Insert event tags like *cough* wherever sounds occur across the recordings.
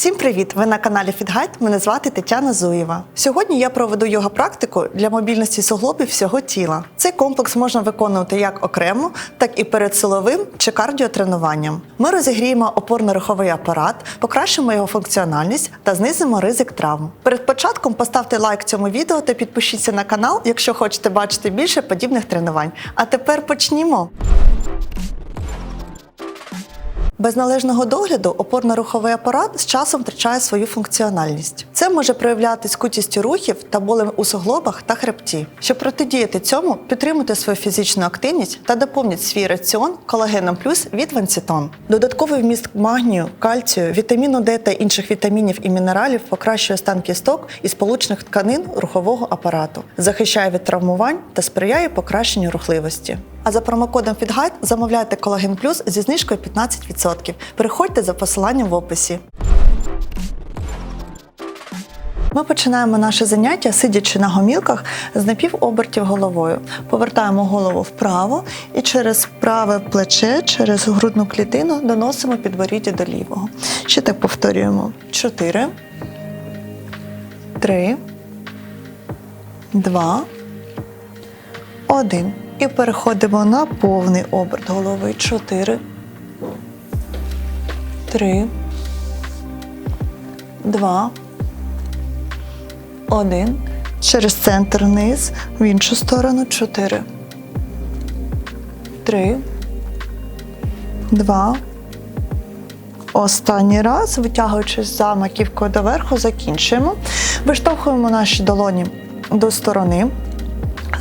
Всім привіт! Ви на каналі Фітгайд. Мене звати Тетяна Зуєва. Сьогодні я проведу йога практику для мобільності суглобів всього тіла. Цей комплекс можна виконувати як окремо, так і перед силовим чи кардіотренуванням. Ми розігріємо опорно-руховий апарат, покращимо його функціональність та знизимо ризик травм. Перед початком поставте лайк цьому відео та підпишіться на канал, якщо хочете бачити більше подібних тренувань. А тепер почнімо. Без належного догляду опорно-руховий апарат з часом втрачає свою функціональність. Це може проявлятися скутістю рухів та болем у суглобах та хребті. Щоб протидіяти цьому, підтримуйте свою фізичну активність та доповніть свій раціон колагеном плюс від Ванцітон. Додатковий вміст магнію, кальцію, вітаміну Д та інших вітамінів і мінералів покращує стан кісток і сполучних тканин рухового апарату, захищає від травмувань та сприяє покращенню рухливості. А за промокодом FITGUIDE замовляйте колаген плюс зі знижкою 15%. Переходьте за посиланням в описі. Ми починаємо наше заняття, сидячи на гомілках з напівобертів головою. Повертаємо голову вправо і через праве плече, через грудну клітину доносимо підборіддя до лівого. Ще так повторюємо: 4, 3, 2, 1. І переходимо на повний оберт голови. 4, 3, 2, 1. Через центр вниз, в іншу сторону. 4, 3, 2, Останній раз, витягуючись за маківкою доверху, закінчуємо. Виштовхуємо наші долоні до сторони.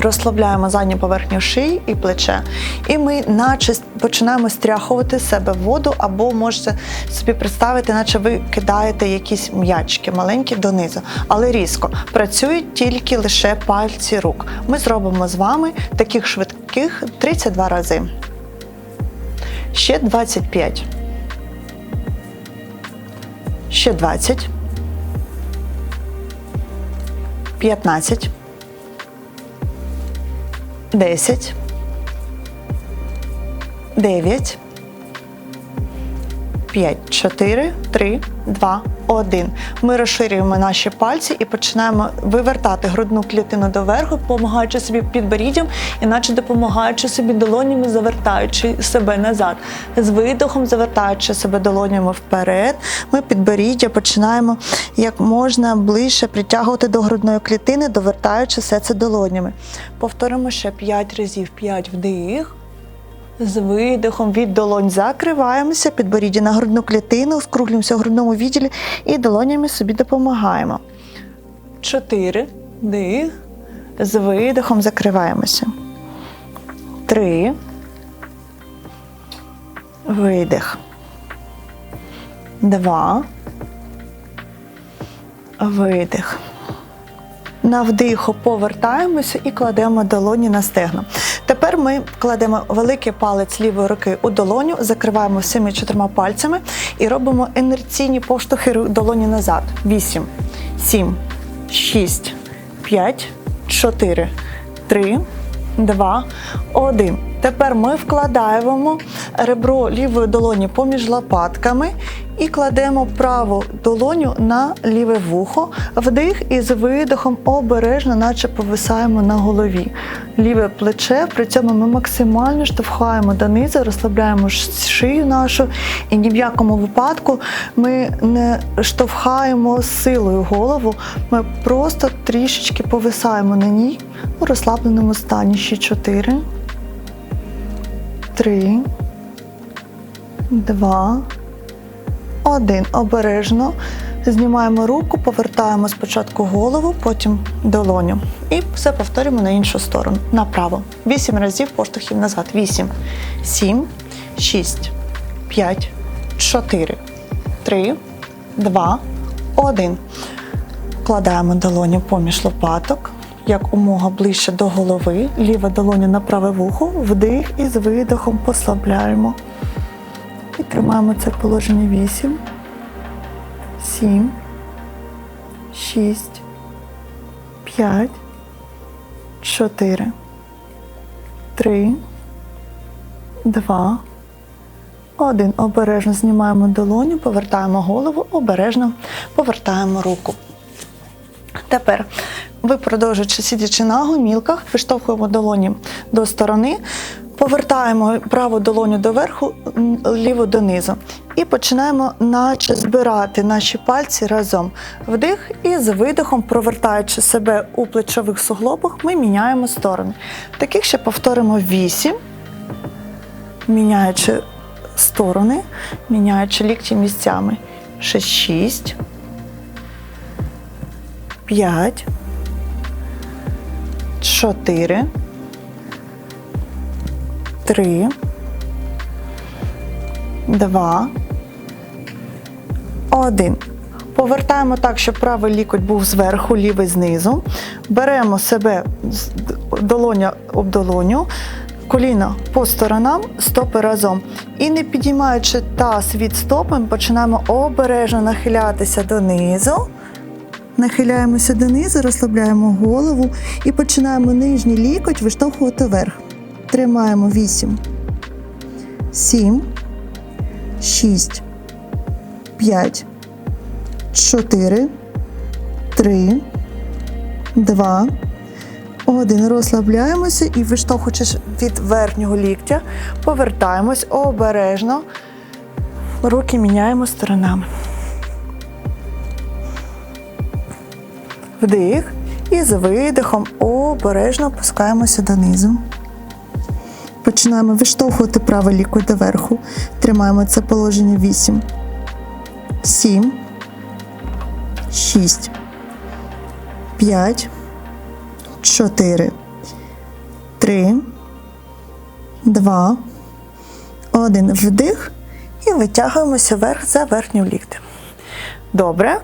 Розслабляємо задню поверхню шиї і плече. І ми наче починаємо стряхувати себе в воду, або можете собі представити, наче ви кидаєте якісь м'ячки маленькі донизу, але різко. Працюють тільки лише пальці рук. Ми зробимо з вами таких швидких 32 рази. Ще 25. Ще 20. 15. 10, 9, 5, 4, 3, 2, 1. Ми розширюємо наші пальці і починаємо вивертати грудну клітину доверху, допомагаючи собі підборіддям, іначе допомагаючи собі долонями, завертаючи себе назад. З видохом, завертаючи себе долонями вперед, ми підборіддя починаємо як можна ближче притягувати до грудної клітини, довертаючи все це долонями. Повторимо ще 5 разів, 5 вдих. З видихом від долонь закриваємося, підборіддя на грудну клітину, скруглюємося в грудному відділі і долонями собі допомагаємо. Чотири. Дих. З видихом закриваємося. Три. Видих. Два. Видих. На вдиху повертаємося і кладемо долоні на стегно. Тепер ми кладемо великий палець лівої руки у долоню, закриваємо всіми чотирма пальцями і робимо інерційні поштовхи долоні назад. 8, 7, 6, 5, 4, 3, 2, 1. Тепер ми вкладаємо ребро лівої долоні поміж лопатками і кладемо праву долоню на ліве вухо, вдих і з видихом обережно, наче повисаємо на голові. Ліве плече, при цьому ми максимально штовхаємо донизу, розслабляємо шию нашу, і ні в якому випадку ми не штовхаємо силою голову, ми просто трішечки повисаємо на ній у розслабленому стані. Ще чотири. Три, два, один. Обережно. Знімаємо руку, повертаємо спочатку голову, потім долоню. І все повторюємо на іншу сторону. Направо. Вісім разів поштовхів назад. Вісім, сім, шість, п'ять, чотири, три, два, один. Вкладаємо долоню поміж лопаток як умога ближче до голови, ліва долоня на праве вухо, вдих і з видихом послабляємо. І тримаємо це положення 8, 7, 6, 5, 4, 3, 2, Один. Обережно знімаємо долоню, повертаємо голову, обережно повертаємо руку. Тепер ви продовжуючи сидячи на гомілках, виштовхуємо долоні до сторони, повертаємо праву долоню доверху, ліву донизу. І починаємо наче збирати наші пальці разом. Вдих і з видихом, провертаючи себе у плечових суглобах, ми міняємо сторони. Таких ще повторимо 8, міняючи сторони, міняючи лікті місцями. Ще 6, 5, 4, 3, 2, 1. Повертаємо так, щоб правий лікоть був зверху, лівий знизу. Беремо себе долоня об долоню, коліна по сторонам, стопи разом. І не підіймаючи таз від стопи, починаємо обережно нахилятися донизу. Нахиляємося донизу, розслабляємо голову і починаємо нижній лікоть виштовхувати вверх. Тримаємо 8, 7, 6, 5, 4, 3, 2, 1. Розслабляємося і виштовхуючи від верхнього ліктя, повертаємось обережно. Руки міняємо сторонами. Вдих. І з видихом обережно опускаємося донизу. Починаємо виштовхувати правий лікоть доверху. Тримаємо це положення 8, 7, 6, 5, 4, 3, 2, 1. Вдих і витягуємося вверх за верхню ліктем. Добре.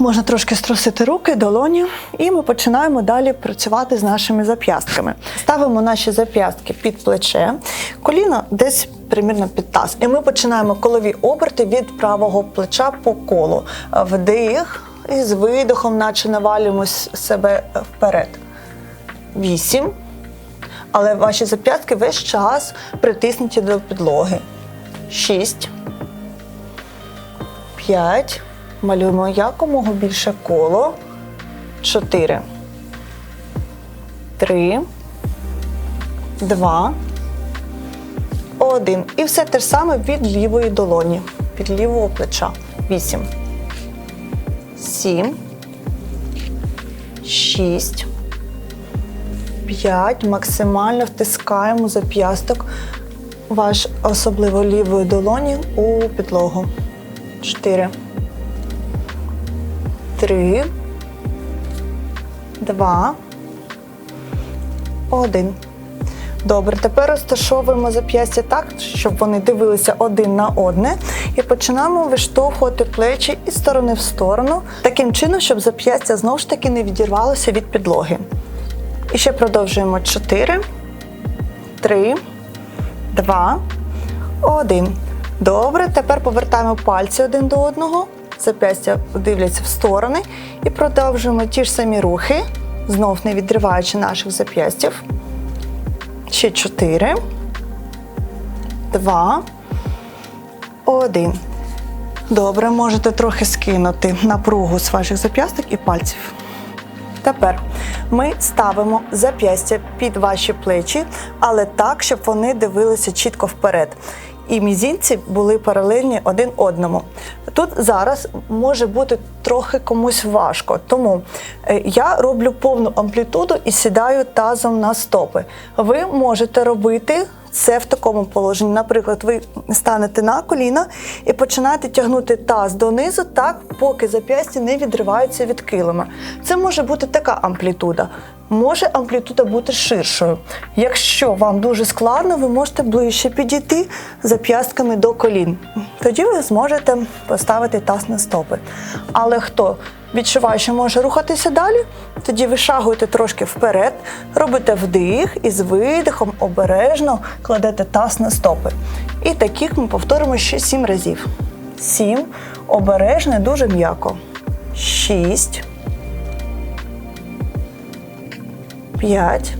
Можна трошки струсити руки, долоні, і ми починаємо далі працювати з нашими зап'ястками. Ставимо наші зап'ястки під плече, коліно десь примірно під таз. І ми починаємо колові оберти від правого плеча по колу. Вдих і з видихом, наче навалюємо себе вперед. Вісім. Але ваші зап'ястки весь час притиснуті до підлоги. Шість. П'ять. Малюємо якомога більше коло. Чотири. Три. Два. Один. І все те ж саме від лівої долоні. Від лівого плеча. Вісім. Сім. Шість. П'ять. Максимально втискаємо зап'ясток ваш особливо лівої долоні у підлогу. Чотири. Три, два, один. Добре, тепер розташовуємо зап'ястя так, щоб вони дивилися один на одне, і починаємо виштовхувати плечі із сторони в сторону, таким чином, щоб зап'ястя знову ж таки не відірвалося від підлоги. І ще продовжуємо 4, 3, 2, 1. Добре, тепер повертаємо пальці один до одного зап'ястя дивляться в сторони і продовжуємо ті ж самі рухи, знов не відриваючи наших зап'ястів. Ще чотири, два, один. Добре, можете трохи скинути напругу з ваших зап'ясток і пальців. Тепер ми ставимо зап'ястя під ваші плечі, але так, щоб вони дивилися чітко вперед. І мізінці були паралельні один одному. Тут зараз може бути трохи комусь важко, тому е, я роблю повну амплітуду і сідаю тазом на стопи. Ви можете робити це в такому положенні. Наприклад, ви станете на коліна і починаєте тягнути таз донизу, так поки зап'ястя не відриваються від килима. Це може бути така амплітуда. Може амплітуда бути ширшою. Якщо вам дуже складно, ви можете ближче підійти зап'ястками до колін. Тоді ви зможете поставити таз на стопи. Але хто відчуває, що може рухатися далі, тоді вишагуєте трошки вперед, робите вдих і з видихом обережно кладете таз на стопи. І таких ми повторимо ще сім разів. Сім. Обережно, і дуже м'яко. Шість. П'ять.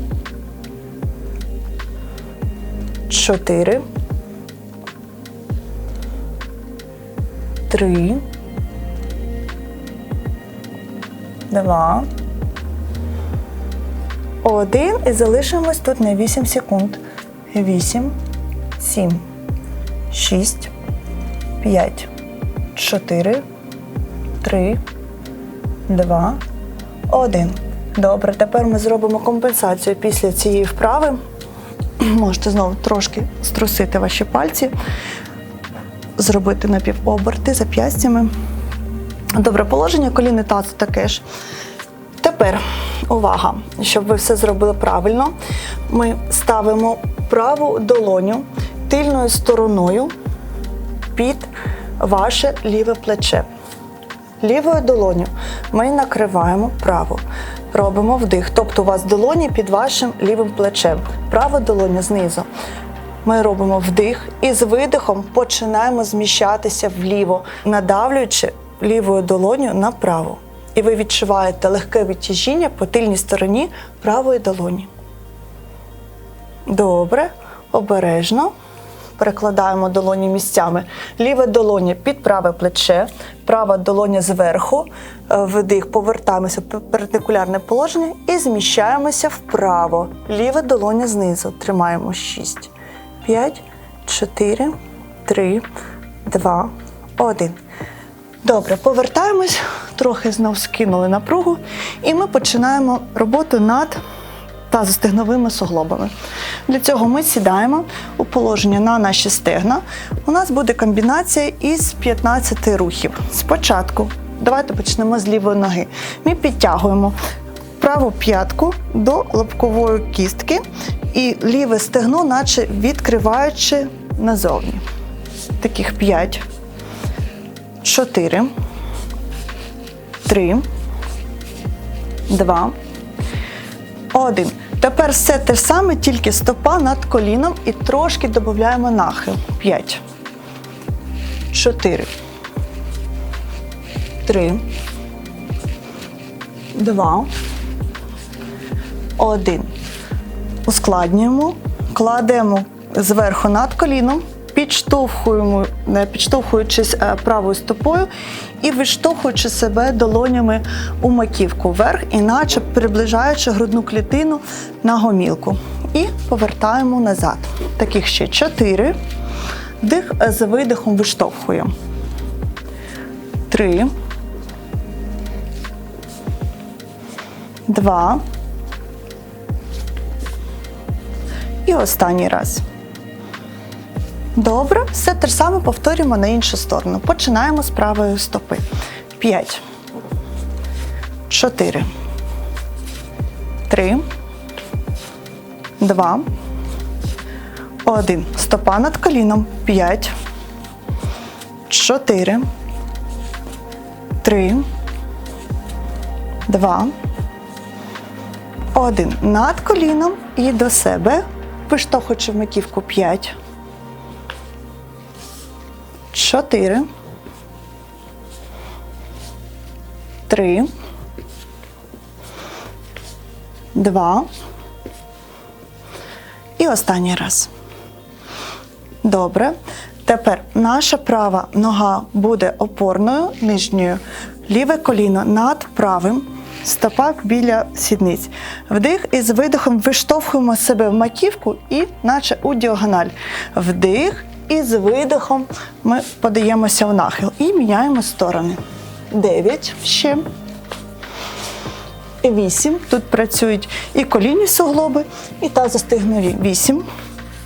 Чотири. три, два, один. І залишимось тут на 8 секунд. Вісім, сім, шість, п'ять, чотири, три, два, один. Добре, тепер ми зробимо компенсацію після цієї вправи. *clears throat* Можете знову трошки струсити ваші пальці, зробити напівоберти зап'ястями. Добре положення, коліни тазу таке ж. Тепер увага, щоб ви все зробили правильно. Ми ставимо праву долоню тильною стороною під ваше ліве плече. Лівою долоню ми накриваємо праву. Робимо вдих. Тобто у вас долоні під вашим лівим плечем. Права долоня знизу. Ми робимо вдих і з видихом починаємо зміщатися вліво, надавлюючи лівою долоню на праву. І ви відчуваєте легке відтяжіння по тильній стороні правої долоні. Добре, обережно. Перекладаємо долоні місцями. Ліве долоня під праве плече, права долоня зверху. Вдих, повертаємося в перпендикулярне положення і зміщаємося вправо. Ліве долоня знизу. Тримаємо 6, 5, 4, 3, 2, 1. Добре, повертаємось, трохи знов скинули напругу, і ми починаємо роботу над тазостегновими суглобами. Для цього ми сідаємо у положення на наші стегна. У нас буде комбінація із 15 рухів. Спочатку давайте почнемо з лівої ноги. Ми підтягуємо праву п'ятку до лобкової кістки і ліве стегно, наче відкриваючи назовні. Таких 5, 4, 3, 2, один. Тепер все те саме, тільки стопа над коліном і трошки додаємо нахил. П'ять. Чотири. Три. Два. Один. Ускладнюємо. Кладемо зверху над коліном, підштовхуємо, підштовхуючись е, правою стопою і відштовхуючи себе долонями у маківку вверх, іначе приближаючи грудну клітину на гомілку. І повертаємо назад. Таких ще чотири. Вдих е, з видихом виштовхуємо. Три. Два. І останній раз. Добре, все те ж саме повторюємо на іншу сторону. Починаємо з правої стопи. 5, 4, 3, 2, 1. Стопа над коліном. 5, 4, 3, 2, 1. Над коліном і до себе. Виштовхуючи в маківку 5, чотири, три, два. І останній раз. Добре. Тепер наша права нога буде опорною нижньою, ліве коліно над правим, стопа біля сідниць. Вдих і з видихом виштовхуємо себе в маківку і наче у діагональ. Вдих і з видихом ми подаємося в нахил і міняємо сторони. Дев'ять ще. Вісім. Тут працюють і колінні суглоби, і тазостигнові. Вісім.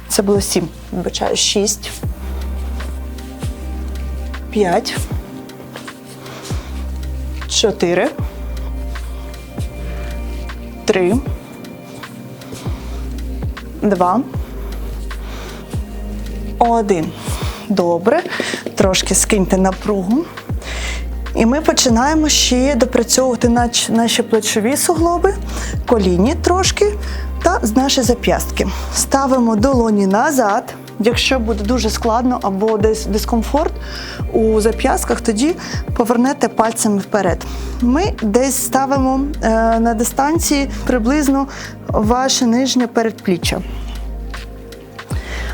Це було сім. Вибачаю, шість. П'ять. Чотири. Три. Два. Один. Добре. Трошки скиньте напругу. І ми починаємо ще допрацьовувати наші плечові суглоби, колінні трошки та наші зап'ястки. Ставимо долоні назад. Якщо буде дуже складно або десь дискомфорт у зап'ястках, тоді повернете пальцями вперед. Ми десь ставимо е, на дистанції приблизно ваше нижнє передпліччя.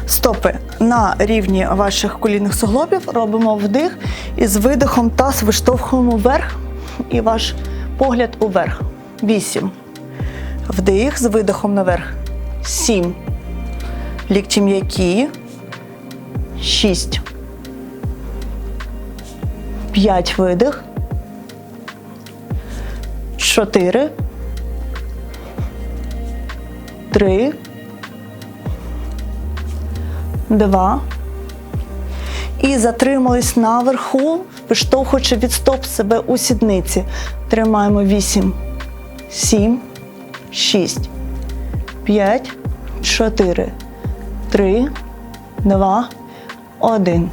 Стопи на рівні ваших колінних суглобів. Робимо вдих і з видихом таз виштовхуємо вверх і ваш погляд уверх. Вісім. Вдих з видихом наверх. Сім. Лікті м'які. Шість. П'ять видих. Чотири. Три. Два. І затримались наверху, виштовхуючи від стоп себе у сідниці. Тримаємо вісім. Сім. Шість. П'ять. Чотири. Три. Два. Один.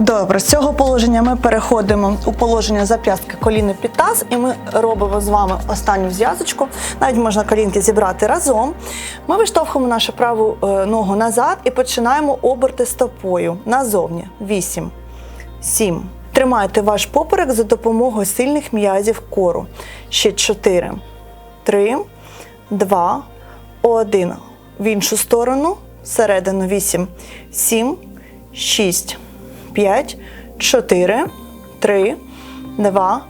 Добре, з цього положення ми переходимо у положення зап'ястки коліни під таз, і ми робимо з вами останню зв'язочку. Навіть можна колінки зібрати разом. Ми виштовхуємо нашу праву е, ногу назад і починаємо оберти стопою назовні. 8, 7. Тримайте ваш поперек за допомогою сильних м'язів кору. Ще 4, 3, 2, 1. В іншу сторону. Всередину 8, 7, 6. 5, 4, 3, 2,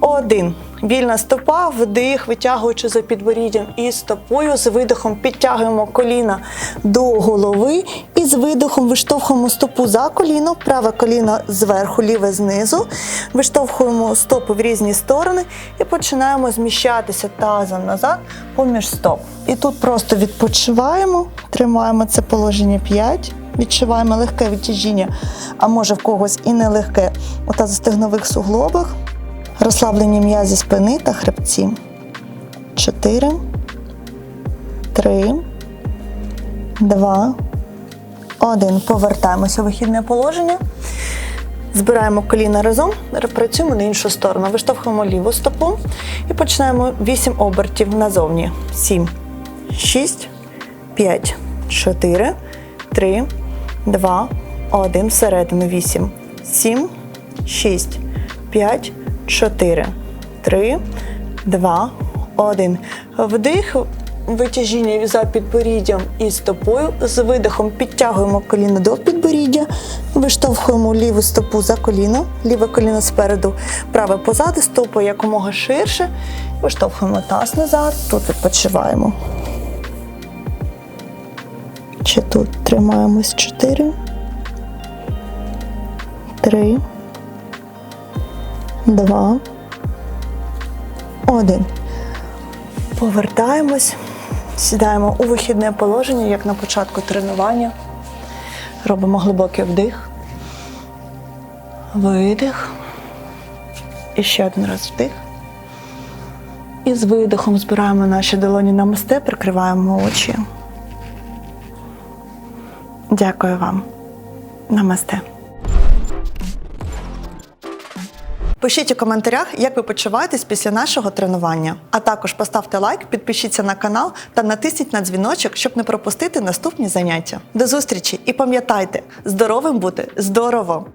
1. Вільна стопа, вдих, витягуючи за підборіддям і стопою. З видихом підтягуємо коліна до голови і з видихом виштовхуємо стопу за коліно, праве коліно зверху, ліве знизу. Виштовхуємо стопу в різні сторони і починаємо зміщатися тазом назад поміж стоп. І тут просто відпочиваємо, тримаємо це положення 5. Відчуваємо легке відтяжіння, а може в когось і нелегке у тазостегнових суглобах, розслаблені м'язі спини та хребці. 4, 3, 2, 1. Повертаємося в вихідне положення. Збираємо коліна разом, працюємо на іншу сторону. Виштовхуємо ліву стопу і починаємо 8 обертів назовні. 7, 6, 5, 4, 3, 2, 1, всередину 8, 7, 6, 5, 4, 3, 2, 1. Вдих, витяжіння за підборіддям і стопою. З видихом підтягуємо коліно до підборіддя, виштовхуємо ліву стопу за коліно, ліве коліно спереду, праве позаду, стопу якомога ширше. Виштовхуємо таз назад, тут відпочиваємо. Чи тут тримаємось 4, 3, 2, 1. Повертаємось, сідаємо у вихідне положення, як на початку тренування. Робимо глибокий вдих, видих. І ще один раз вдих. І з видихом збираємо наші долоні на мосте, прикриваємо очі. Дякую вам. Намасте. Пишіть у коментарях, як ви почуваєтесь після нашого тренування. А також поставте лайк, підпишіться на канал та натисніть на дзвіночок, щоб не пропустити наступні заняття. До зустрічі і пам'ятайте, здоровим бути здорово!